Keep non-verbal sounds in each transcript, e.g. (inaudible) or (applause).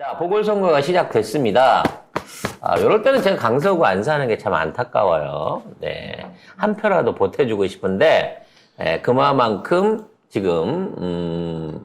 자, 보궐선거가 시작됐습니다. 아, 이럴 때는 제가 강서구 안 사는 게 참 안타까워요. 네. 한 표라도 보태주고 싶은데, 예, 그만큼 지금, 음,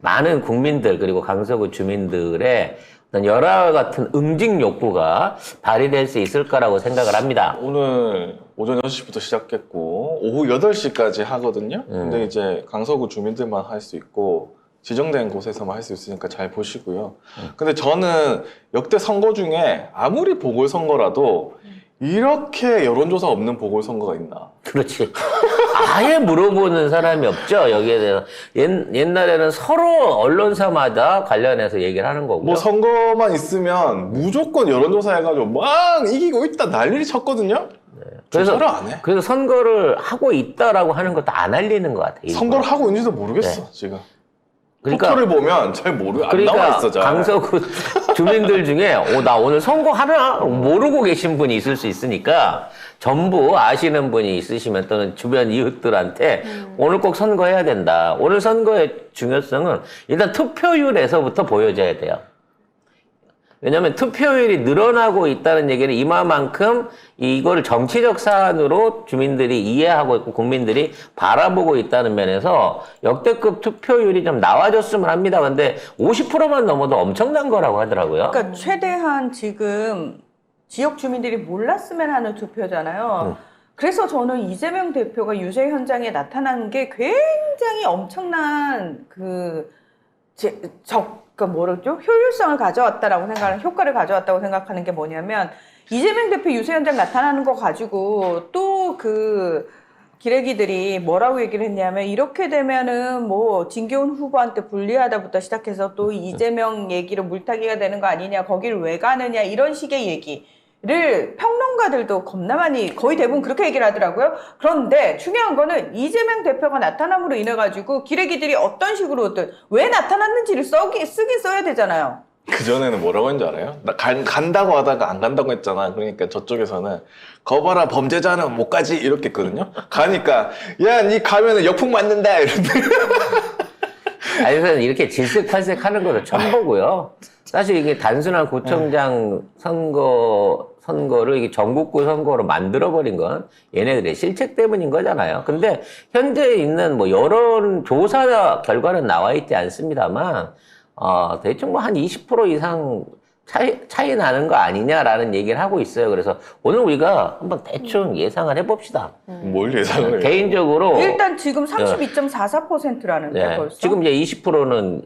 많은 국민들, 그리고 강서구 주민들의 어떤 열화 같은 응징 욕구가 발휘될 수 있을 거라고 생각을 합니다. 오늘 오전 6시부터 시작했고 오후 8시까지 하거든요. 음. 근데 이제 강서구 주민들만 할 수 있고 지정된 곳에서만 할 수 있으니까 잘 보시고요. 음. 근데 저는 역대 선거 중에 아무리 보궐선거라도 이렇게 여론조사 없는 보궐선거가 있나? 그렇지. 아예 물어보는 사람이 없죠, 여기에 대해서. 옛, 옛날에는 서로 언론사마다 관련해서 얘기를 하는 거고요. 뭐 선거만 있으면 무조건 여론조사 해가지고 막 이기고 있다 난리를 쳤거든요. 그래서- 조사를 안 해. 그래서 선거를 하고 있다라고 하는 것도 안 알리는 것 같아요. 일부러. 선거를 하고 있는지도 모르겠어 지금. 그러니까, 투표를 보면 잘 모르 안 나와 그러니까 있어 잘. 강서구 (laughs) 주민들 중에 오, 나 오늘 선거 하나 모르고 계신 분이 있을 수 있으니까 전부 아시는 분이 있으시면 또는 주변 이웃들한테 오늘 꼭 선거해야 된다. 오늘 선거의 중요성은 일단 투표율에서부터 보여져야 돼요. 왜냐하면 투표율이 늘어나고 있다는 얘기는 이마만큼 이거를 정치적 사안으로 주민들이 이해하고 있고 국민들이 바라보고 있다는 면에서 역대급 투표율이 좀 나와줬으면 합니다. 근데 50%만 넘어도 엄청난 거라고 하더라고요. 그러니까 최대한 지금 지역 주민들이 몰랐으면 하는 투표잖아요. 그래서 저는 이재명 대표가 유세 현장에 나타난 게 굉장히 엄청난 그 제, 적, 그 뭐랬죠? 효율성을 가져왔다라고 생각하는, 효과를 가져왔다고 생각하는 게 뭐냐면, 이재명 대표 유세 현장 나타나는 거 가지고 또 그 기레기들이 뭐라고 얘기를 했냐면, 이렇게 되면은 뭐 진교훈 후보한테 불리하다부터 시작해서 또 이재명 얘기로 물타기가 되는 거 아니냐, 거길 왜 가느냐, 이런 식의 얘기. 를 평론가들도 겁나 많이 거의 대부분 그렇게 얘기를 하더라고요. 그런데 중요한 거는 이재명 대표가 나타남으로 인해 가지고 기레기들이 어떤 식으로든 왜 나타났는지를 써기 쓰긴 써야 되잖아요. 그 전에는 뭐라고 했는지 알아요? 나 간, 간다고 하다가 안 간다고 했잖아. 그러니까 저쪽에서는 거봐라 범죄자는 못 가지 이렇게 했거든요. 가니까 야 니 가면은 역풍 맞는다 이런데 (laughs) 아니, 그래서 이렇게 질색팔색 하는 것도 처음 보고요. 사실 이게 단순한 구청장 선거, 선거를 이게 전국구 선거로 만들어버린 건 얘네들의 실책 때문인 거잖아요. 근데 현재 있는 뭐 여론 조사 결과는 나와 있지 않습니다만, 어, 대충 뭐 한 20% 이상 차이, 차이 나는 거 아니냐라는 얘기를 하고 있어요. 그래서 오늘 우리가 한번 대충 예상을 해봅시다. 뭘 예상을 해? 개인적으로. 일단 지금 32.44%라는데 네, 벌써. 지금 이제 20%는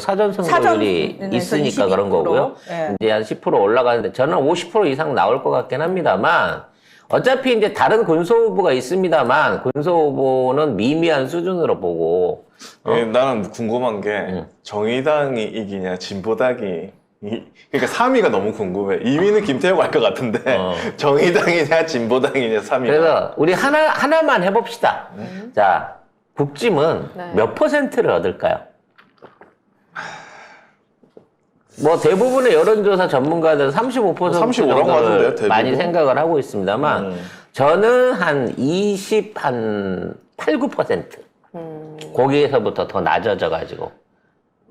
사전 선거율이 사전에서 있으니까 그런 22%. 거고요. 네. 이제 한 10% 올라가는데 저는 50% 이상 나올 것 같긴 합니다만 어차피 이제 다른 군소 후보가 있습니다만 군소 후보는 미미한 수준으로 보고 예, 나는 궁금한 게 응. 정의당이 이기냐 진보당이 이- 그러니까 3위가 너무 궁금해. 2위는 김태형 알것 같은데 어. (laughs) 정의당이냐 진보당이냐 3위가. 그래서 우리 하나 하나만 해봅시다. 음. 자 국짐은 네. 몇 퍼센트를 얻을까요? 뭐 대부분의 여론조사 전문가들은 35% 35 라고 하던데요, 정도를 대부분? 많이 생각을 하고 있습니다만 음. 저는 한 20, 한 8, 9% 음, 거기에서부터 더 낮아져 가지고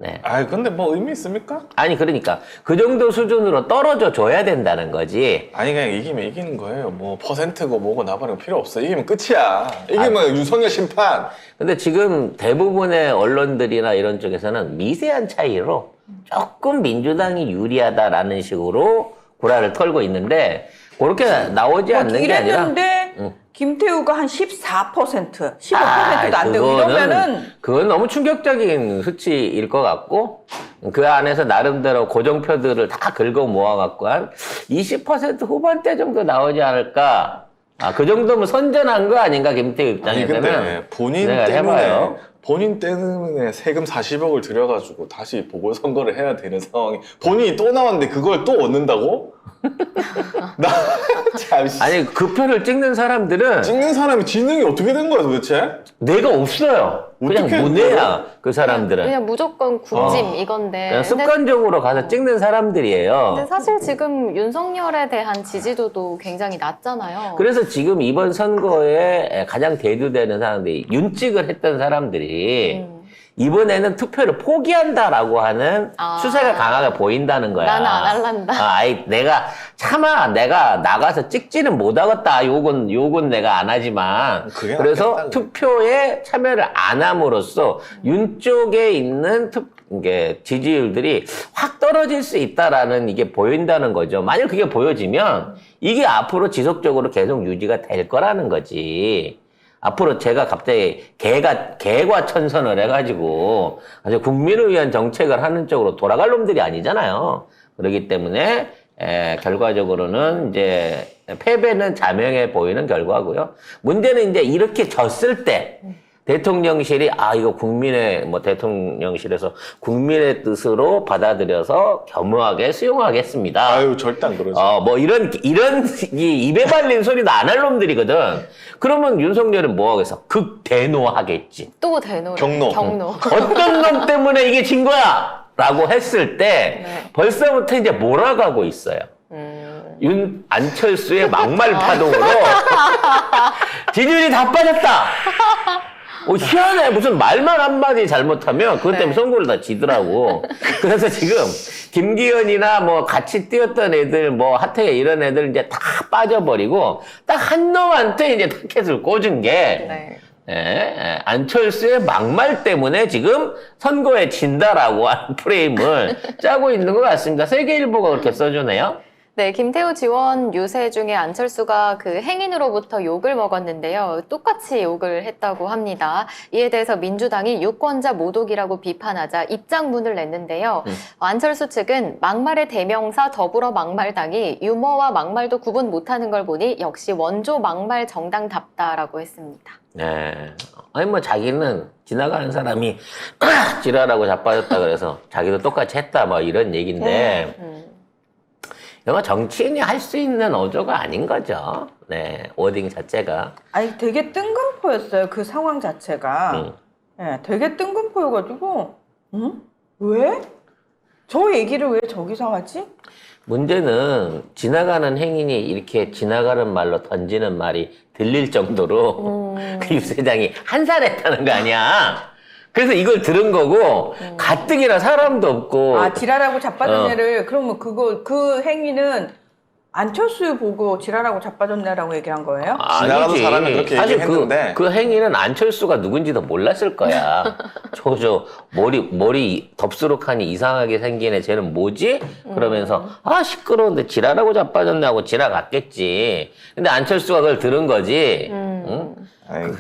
네. 아 근데 뭐 의미 있습니까? 아니 그러니까 그 정도 수준으로 떨어져 줘야 된다는 거지. 아니 그냥 이기면 이기는 거예요. 뭐 퍼센트고 뭐고 나발이고 필요 없어. 이기면 끝이야. 이기면 윤석열 심판. 근데 지금 대부분의 언론들이나 이런 쪽에서는 미세한 차이로 조금 민주당이 유리하다라는 식으로 구라를 털고 있는데 그렇게 나오지 않는 게 아니라 이랬는데 응. 김태우가 한 14%, 15%도 아, 안 되고 이러면은 그건 너무 충격적인 수치일 것 같고 그 안에서 나름대로 고정표들을 다 긁어 모아갖고 한 20% 후반대 정도 나오지 않을까. 아, 그 정도면 선전한 거 아닌가 김태우 아니 근데 입장에서는. 본인 내가 때문에 해봐요. 본인 때문에 세금 40억을 들여가지고 다시 보궐선거를 해야 되는 상황이 본인이 또 나왔는데 그걸 또 얻는다고? (laughs) 나참 아니 그 표를 찍는 사람들은 찍는 사람이 지능이 어떻게 된 거야 도대체? 내가 없어요. 그냥 어떻게 문외야 그 사람들은. 그냥 무조건 국짐 어. 이건데. 그냥 근데, 습관적으로 가서 찍는 사람들이에요. 근데 사실 지금 윤석열에 대한 지지도도 굉장히 낮잖아요. 그래서 지금 이번 선거에 가장 대두되는 사람들이 윤찍을 했던 사람들이 음, 이번에는 투표를 포기한다라고 하는 아. 추세가 강하게 보인다는 거야. 나는 안 할란다. 아, 아이, 내가 차마 내가 나가서 찍지는 못하겠다. 욕은 욕은 내가 안 하지만 그게 그래서 낫겠다, 투표에 참여를 안 함으로써 윤 쪽에 있는 투 이게 지지율들이 확 떨어질 수 있다라는 이게 보인다는 거죠. 만약 그게 보여지면 이게 앞으로 지속적으로 계속 유지가 될 거라는 거지. 앞으로 제가 갑자기 개가 개과 천선을 해가지고 아주 국민을 위한 정책을 하는 쪽으로 돌아갈 놈들이 아니잖아요. 그렇기 때문에 에, 결과적으로는 이제 패배는 자명해 보이는 결과고요. 문제는 이제 이렇게 졌을 때 대통령실이 아 이거 국민의 뭐 대통령실에서 국민의 뜻으로 받아들여서 겸허하게 수용하겠습니다. 아유 절대 안 그러지. 어, 뭐 이런, 이런, 이 입에 발린 소리도 안 할 놈들이거든. 그러면 윤석열은 뭐 하겠어? 극대노하겠지. 또 대노. 경로. 경로. 어떤 놈 때문에 이게 진 거야! 라고 했을 때 네. 벌써부터 이제 몰아가고 있어요. 음. 윤, 안철수의 막말 파동으로 지지율이 다 빠졌다! 어, 희한해. 무슨 말만 한마디 잘못하면 그것 때문에 네. 선거를 다 지더라고. (laughs) 그래서 지금 김기현이나 뭐 같이 뛰었던 애들, 뭐 하태경 이런 애들 이제 다 빠져버리고 딱 한 놈한테 이제 타켓을 꽂은 게 네. 예, 예, 안철수의 막말 때문에 지금 선거에 진다라고 하는 프레임을 짜고 있는 것 같습니다. 세계일보가 그렇게 써주네요. 네, 김태우 지원 유세 중에 안철수가 그 행인으로부터 욕을 먹었는데요. 똑같이 욕을 했다고 합니다. 이에 대해서 민주당이 유권자 모독이라고 비판하자 입장문을 냈는데요. 음. 안철수 측은 막말의 대명사 더불어 막말당이 유머와 막말도 구분 못하는 걸 보니 역시 원조 막말 정당답다라고 했습니다. 네. 아니, 뭐, 자기는 지나가는 사람이 (clears throat) 지랄하고 자빠졌다 그래서 자기도 똑같이 했다, 뭐, 이런 얘기인데, 음. 이거 정치인이 할 수 있는 어조가 아닌 거죠. 네. 워딩 자체가. 아니 되게 뜬금포였어요 그 상황 자체가. 음. 예, 되게 뜬금포여가지고, 응? 왜? 저 얘기를 왜 저기서 하지? 문제는 지나가는 행인이 이렇게 지나가는 말로 던지는 말이 들릴 정도로 음. (laughs) 그 유세장이 한살 했다는 거 아니야. 그래서 이걸 들은 거고, 가뜩이나 사람도 없고. 아 지랄하고 자빠진 어. 그러면 그거 그 행위는 안철수 보고 지랄하고 자빠졌네라고 얘기한 거예요? 지나가는 아니지. 사람은 그렇게 사실 얘기했는데. 그, 그 행위는 안철수가 누군지도 몰랐을 거야. (laughs) 저, 저, 머리, 머리 덥수룩하니 이상하게 생긴 애 쟤는 뭐지? 그러면서, 아, 시끄러운데 지랄하고 자빠졌네 하고 지나갔겠지. 근데 안철수가 그걸 들은 거지. 음. 응? 아니,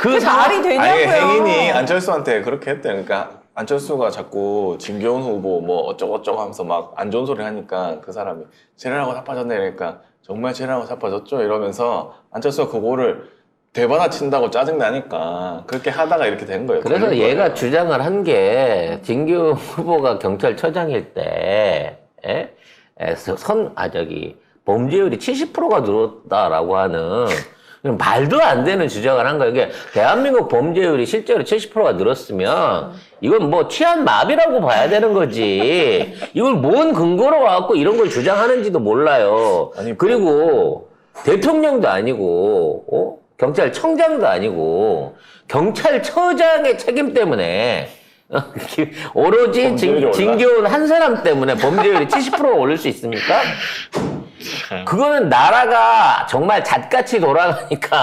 그- 그 말이 되냐고요? 아니 행인이 안철수한테 그렇게 했대. 그러니까 안철수가 자꾸 진교훈 후보 뭐 어쩌고저쩌고 하면서 막 안 좋은 소리 하니까 그 사람이 쟤네라고 자빠졌네 이러니까 정말 쟤네라고 자빠졌죠 이러면서 안철수가 그거를 대받아친다고 짜증 나니까 그렇게 하다가 이렇게 된 거예요. 그래서 걸린 얘가 거예요. 주장을 한 게 진규 후보가 경찰처장일 때, 에? 에, 선, 아, 저기, 범죄율이 70%가 늘었다라고 하는 말도 안 되는 주장을 한 거예요. 이게 대한민국 범죄율이 실제로 70%가 늘었으면 이건 뭐 치안마비라고 봐야 되는 거지. 이걸 뭔 근거로 와갖고 이런 걸 주장하는지도 몰라요. 아니, 그리고 대통령도 아니고, 어? 경찰청장도 아니고, 경찰처장의 책임 때문에, 어, 오로지 올라? 진교훈 한 사람 때문에 범죄율이 70%가 오를 수 있습니까? 그거는 나라가 정말 잣같이 돌아가니까.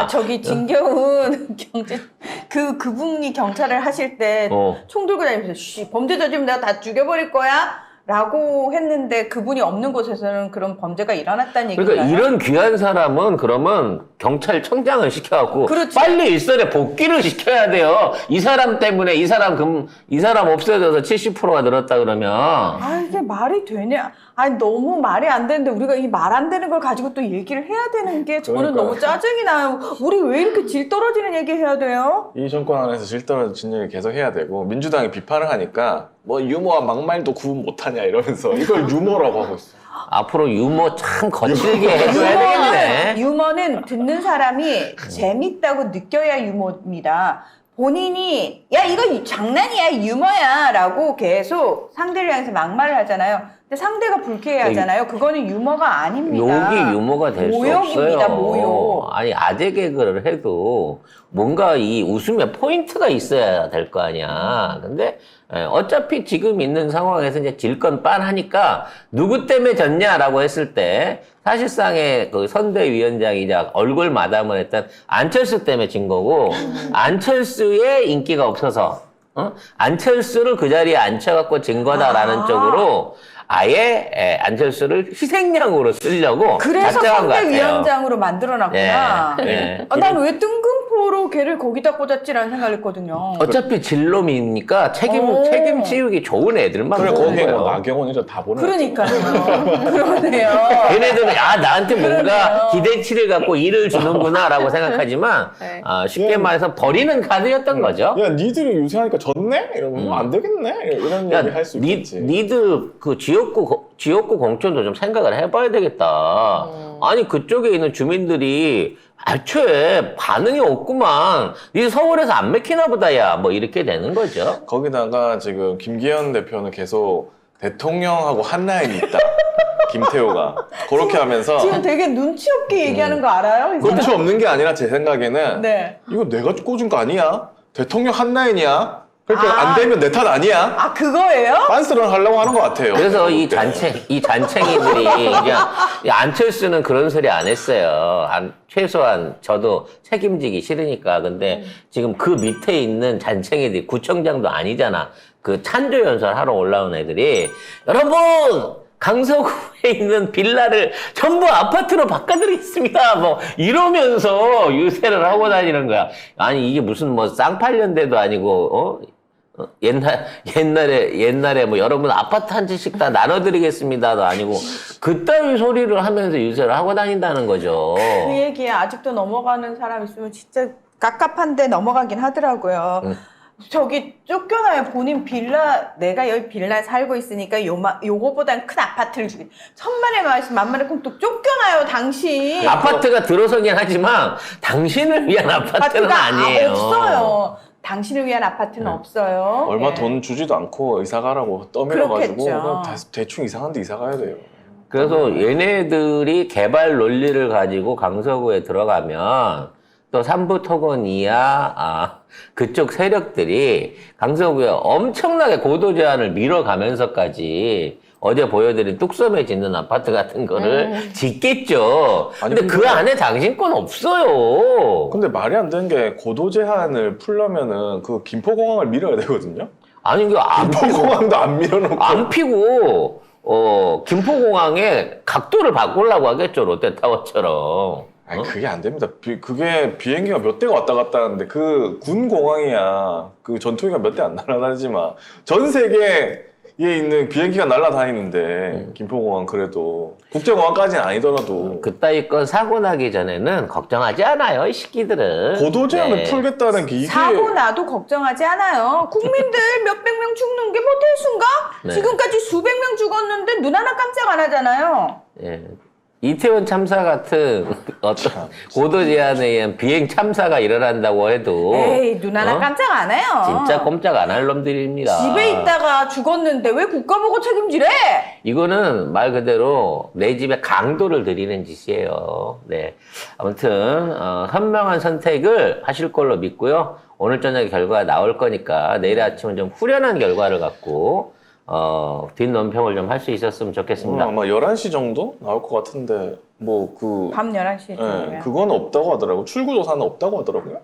아, 저기 진경훈 (laughs) 경제 그 그분이 경찰을 하실 때총 어. 들고 다니면서 쉬 범죄 저지르면 내가 다 죽여버릴 거야. 라고 했는데 그분이 없는 곳에서는 그런 범죄가 일어났다는 얘기가요. 그러니까 이런 귀한 사람은 그러면 경찰청장을 시켜갖고 그렇지. 빨리 일선에 복귀를 시켜야 돼요. 이 사람 때문에 이 사람 금, 이 사람 없어져서 70%가 늘었다 그러면 아 이게 말이 되냐? 아니 너무 말이 안 되는데 우리가 이 말 안 되는 걸 가지고 또 얘기를 해야 되는 게 저는 그러니까요. 너무 짜증이 나요. 우리 왜 이렇게 질 떨어지는 얘기 해야 돼요? 이 정권 안에서 질 떨어진 얘기 계속 해야 되고 민주당이 비판을 하니까 뭐 유머와 막말도 구분 못하냐 이러면서 이걸 유머라고 하고 있어. 앞으로 유머 참 거칠게 해줘야 되겠네. 유머는 듣는 사람이 재밌다고 느껴야 유머입니다. 본인이 야 이거 장난이야 유머야라고 계속 상대를 향해서 막말을 하잖아요. 근데 상대가 불쾌해하잖아요. 그거는 유머가 아닙니다. 욕이 유머가 될 수 모욕입니다, 없어요. 모욕. 아니 아재 개그를 해도 뭔가 이 웃음에 포인트가 있어야 될 거 아니야. 근데 예, 어차피 지금 있는 상황에서 이제 질 건 빤하니까 누구 때문에 졌냐라고 했을 때 사실상의 그 선대위원장이자 얼굴 마담을 했던 안철수 때문에 진 거고 (laughs) 안철수의 인기가 없어서 어? 안철수를 그 자리에 앉혀갖고 진 거다라는 아. 쪽으로 아예 에, 안철수를 희생양으로 쓰려고 그래서 작정한 것 같아요. 선대위원장으로 만들어놨구나. 예, 예. 아, 난왜 뜬금포로 걔를 거기다 꽂았지라는 생각을 했거든요. 어차피 진놈이니까 책임 오. 책임 지우기 좋은 애들만 그래 보는 거기에. 뭐 나경원 이런 다 보내. 그러니까요. (laughs) 그러네요. 걔네들은 아 나한테 뭔가 그러네요. 기대치를 갖고 일을 주는구나라고 생각하지만 (laughs) 네. 아, 쉽게 예. 말해서 버리는 카드였던 거죠. 야 니들이 유세하니까 졌네? 이러면 뭐안 되겠네? 이런 야, 얘기 할수 니, 있겠지. 니들 그 지역 구 거- 지역구 공천도 좀 생각을 해봐야 되겠다. 음. 아니 그쪽에 있는 주민들이 애초에 반응이 없구만. 니 서울에서 안 맥히나 보다야. 뭐 이렇게 되는 거죠. 거기다가 지금 김기현 대표는 계속 대통령하고 한 라인이 있다. (laughs) 김태호가 그렇게 하면서 지금 되게 눈치 없게 얘기하는 거 알아요? 이 사람? 눈치 없는 게 아니라 제 생각에는 네. 이거 내가 꽂은 거 아니야? 대통령 한 라인이야? 그러니까 아. 안 되면 내 탓 아니야? 아 그거예요? 빤스런 하려고 하는 것 같아요. 그래서 이. 잔챙 이 잔챙이들이 이 안철수는 그런 소리 안 했어요. 안- 최소한 저도 책임지기 싫으니까. 근데 지금 그 밑에 있는 잔챙이들이 구청장도 아니잖아. 그 찬조 연설 하러 올라온 애들이 여러분 강서구에 있는 빌라를 전부 아파트로 바꿔드리겠습니다. 뭐 이러면서 유세를 하고 다니는 거야. 아니 이게 무슨 뭐 쌍팔년대도 아니고 어? 어, 옛날 (laughs) 옛날에 옛날에 뭐 여러분 아파트 한 채씩 다 나눠드리겠습니다도 아니고 그따위 소리를 하면서 유세를 하고 다닌다는 거죠. 그 얘기에 아직도 넘어가는 사람 있으면 진짜 깝깝한데 넘어가긴 하더라고요. 응. 저기 쫓겨나요. 본인 빌라 내가 여기 빌라에 살고 있으니까 요마 요거보단 큰 아파트를 주기. 천만의 말씀 만만의 콩떡 쫓겨나요. 당신. 아파트가 들어서긴 하지만 당신을 위한 아파트는 아니에요. 없어요. 당신을 위한 아파트는 네. 없어요. 얼마 예. 돈 주지도 않고 이사 가라고 떠밀어가지고 그렇겠죠. 그냥 다- 대충 이상한 데 이사 가야 돼요. 그래서 얘네들이 개발 논리를 가지고 강서구에 들어가면 또 삼부토건 이하 아, 그쪽 세력들이 강서구에 엄청나게 고도 제한을 밀어가면서까지 어제 보여드린 뚝섬에 짓는 아파트 같은 거를 짓겠죠. 아니, 근데 그 근데- 안에 당신 건 없어요. 근데 말이 안 되는 게 고도 제한을 풀려면은 그 김포공항을 밀어야 되거든요. 아니 이거 안 피고 김포공항도 안 밀어놓고 안 피고 어 김포공항에 각도를 바꾸려고 하겠죠 롯데타워처럼. 아니 어? 그게 안 됩니다. 비- 그게 비행기가 몇 대가 왔다 갔다 하는데 그 군 공항이야. 그 전투기가 몇 대 안 날아다니지만 전 세계 에 있는 비행기가 날아다니는데 음. 김포공항 그래도 국제공항까지는 아니더라도 그따위 건 사고 나기 전에는 걱정하지 않아요, 이 새끼들은. 고도 제한을 네. 풀겠다는 게 이게 사고 나도 걱정하지 않아요. 국민들 (laughs) 몇백 명 죽는 게 뭐 대수인가? 네. 지금까지 수백 명 죽었는데 눈 하나 깜짝 안 하잖아요. 예. 이태원 참사 같은 (laughs) 어떤 참. 고도 제한에 의한 비행 참사가 일어난다고 해도 에이 눈 하나 어? 깜짝 안 해요. 진짜 꼼짝 안 할 놈들입니다. 집에 있다가 죽었는데 왜 국가 보고 책임지래? 이거는 말 그대로 내 집에 강도를 들이는 짓이에요. 네. 아무튼 어, 현명한 선택을 하실 걸로 믿고요. 오늘 저녁에 결과가 나올 거니까 내일 아침은 좀 후련한 결과를 갖고 어, 뒷논평을 좀 할 수 있었으면 좋겠습니다. 음, 아마 11시 정도 나올 것 같은데 뭐그 밤 11시에 예, 그건 없다고 하더라고. 출구 조사는 없다고 하더라고요.